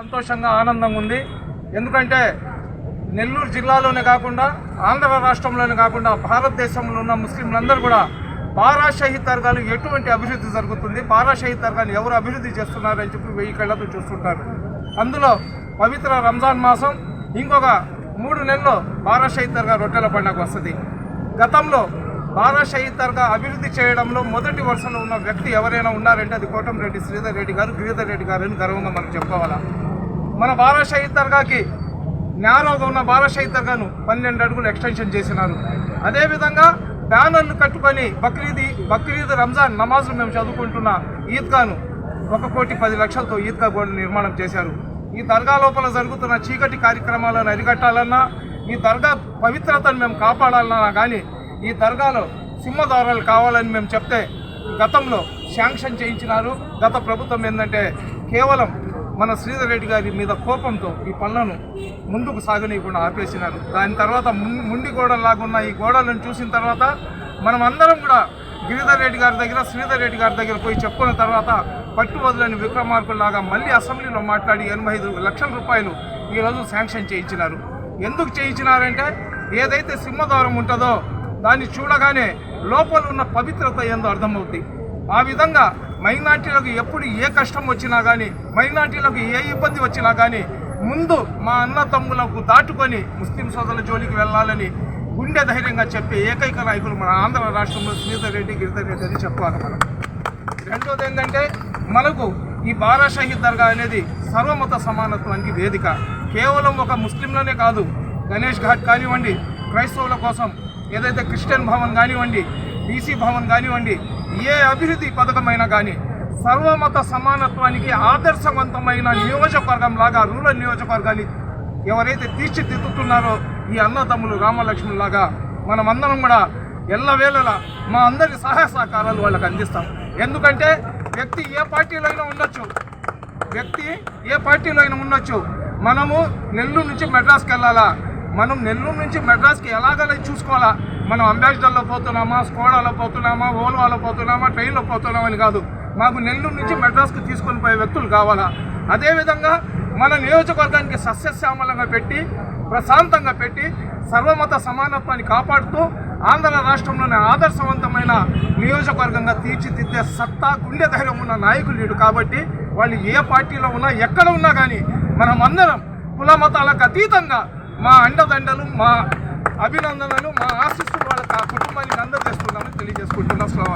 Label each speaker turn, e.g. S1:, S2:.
S1: సంతోషంగా ఆనందంగా ఉంది. ఎందుకంటే నెల్లూరు జిల్లాలోనే కాకుండా ఆంధ్ర రాష్ట్రంలోనే కాకుండా భారతదేశంలో ఉన్న ముస్లింలందరూ కూడా బారా షహీద్ ఎటువంటి అభివృద్ధి జరుగుతుంది బారా తరగాలు ఎవరు అభివృద్ధి చేస్తున్నారని చెప్పి వెయ్యి కళ్ళతో చూస్తుంటారు. అందులో పవిత్ర రంజాన్ మాసం ఇంకొక మూడు నెలల్లో బారా తరగా రొట్టెల పండుగ వస్తుంది. గతంలో బారా తరగా అభివృద్ధి చేయడంలో మొదటి వరుసలో ఉన్న వ్యక్తి ఎవరైనా ఉన్నారంటే అది కోటంరెడ్డి శ్రీధర్ రెడ్డి గారు గిరిధర్ రెడ్డి గారు అని గర్వంగా మనం చెప్పుకోవాలా. మన బారా షహీద్ దర్గాకి నేరోగా ఉన్న బారా షహీద్ దర్గాను పన్నెండు అడుగులు ఎక్స్టెన్షన్ చేసినారు. అదేవిధంగా బ్యానర్లు కట్టుకొని బక్రీద్ బక్రీద్ రంజాన్ నమాజ్ను మేము చదువుకుంటున్న ఈద్గాను ఒక కోటి పది లక్షలతో ఈద్గా గోడ నిర్మాణం చేశారు. ఈ దర్గా లోపల జరుగుతున్న చీకటి కార్యక్రమాలను అరికట్టాలన్నా ఈ దర్గా పవిత్రతను మేము కాపాడాలన్నా కానీ ఈ దర్గాలో సింహద్వారాలు కావాలని మేము చెప్తే గతంలో శాంక్షన్ చేయించినారు. గత ప్రభుత్వం ఏంటంటే కేవలం మన శ్రీధర్ రెడ్డి గారి మీద కోపంతో ఈ పనులను ముందుకు సాగనీయకుండా ఆపేసినారు. దాని తర్వాత ముండి ముండి గోడలాగున్న ఈ గోడలను చూసిన తర్వాత మనం అందరం కూడా గిరిధర్ రెడ్డి గారి దగ్గర శ్రీధర్ రెడ్డి గారి దగ్గర పోయి చెప్పుకున్న తర్వాత పట్టు వదలని విక్రమార్కుల్లాగా మళ్ళీ అసెంబ్లీలో మాట్లాడి ఎనభై ఐదు లక్షల రూపాయలు ఈరోజు శాంక్షన్ చేయించినారు. ఎందుకు చేయించినారంటే ఏదైతే సింహద్వారం ఉంటుందో దాన్ని చూడగానే లోపల ఉన్న పవిత్రత ఏందో అర్థమవుతుంది ఆ విధంగా మైనార్టీలకు ఎప్పుడు ఏ కష్టం వచ్చినా కానీ మైనార్టీలకు ఏ ఇబ్బంది వచ్చినా కానీ ముందు మా అన్న తమ్ములకు దాటుకొని ముస్లిం సోదరుల జోలికి వెళ్ళాలని గుండె ధైర్యంగా చెప్పే ఏకైక నాయకులు మన ఆంధ్ర రాష్ట్రంలో శ్రీధర్ రెడ్డి గిరిధర్ రెడ్డి అని చెప్పాలి మనం. రెండోది ఏంటంటే మనకు ఈ బారా షహీద్ దర్గా అనేది సర్వమత సమానత్వానికి వేదిక. కేవలం ఒక ముస్లింలనే కాదు గణేష్ ఘాట్ కానివ్వండి క్రైస్తవుల కోసం ఏదైతే క్రిస్టియన్ భవన్ కానివ్వండి బీసీ భవన్ కానివ్వండి ఏ అభివృద్ధి పథకమైనా కానీ సర్వమత సమానత్వానికి ఆదర్శవంతమైన నియోజకవర్గం లాగా రూరల్ నియోజకవర్గాన్ని ఎవరైతే తీర్చిదిద్దుతున్నారో ఈ అన్నదమ్ములు రామలక్ష్మణులాగా మనమందరం కూడా ఎల్లవేళలా మా అందరి సహాయ సహకారాలు వాళ్ళకి అందిస్తాం. ఎందుకంటే వ్యక్తి ఏ పార్టీలో అయినా ఉండొచ్చు. వ్యక్తి ఏ పార్టీలో అయినా ఉండొచ్చు. మనము నెల్లూరు నుంచి మెడ్రాస్కి వెళ్ళాలా? మనం నెల్లూరు నుంచి మెడ్రాస్కి ఎలాగైనా చూసుకోవాలా? మనం అంబాసిడర్లో పోతున్నామా స్కోడాలో పోతున్నామా ఓల్వాలో పోతున్నామా ట్రైన్లో పోతున్నామా అని కాదు. మాకు నెల్లూరు నుంచి మెడ్రాస్కి తీసుకొని పోయే వ్యక్తులు కావాలా? అదేవిధంగా మన నియోజకవర్గానికి సస్యశ్యామలంగా పెట్టి ప్రశాంతంగా పెట్టి సర్వమత సమానత్వాన్ని కాపాడుతూ ఆంధ్ర రాష్ట్రంలోనే ఆదర్శవంతమైన నియోజకవర్గంగా తీర్చిదిద్దే సత్తా గుండె ధైర్యం ఉన్న నాయకులు లేడు కాబట్టి వాళ్ళు ఏ పార్టీలో ఉన్నా ఎక్కడ ఉన్నా కానీ మనం అందరం కుల మతాలకు అతీతంగా మా అండదండలు మా అభినందనలు మా ఆశిస్తులు వాళ్ళకి ఆ కుటుంబానికి అందజేస్తున్నామని తెలియజేసుకుంటున్నాం. అస్సలం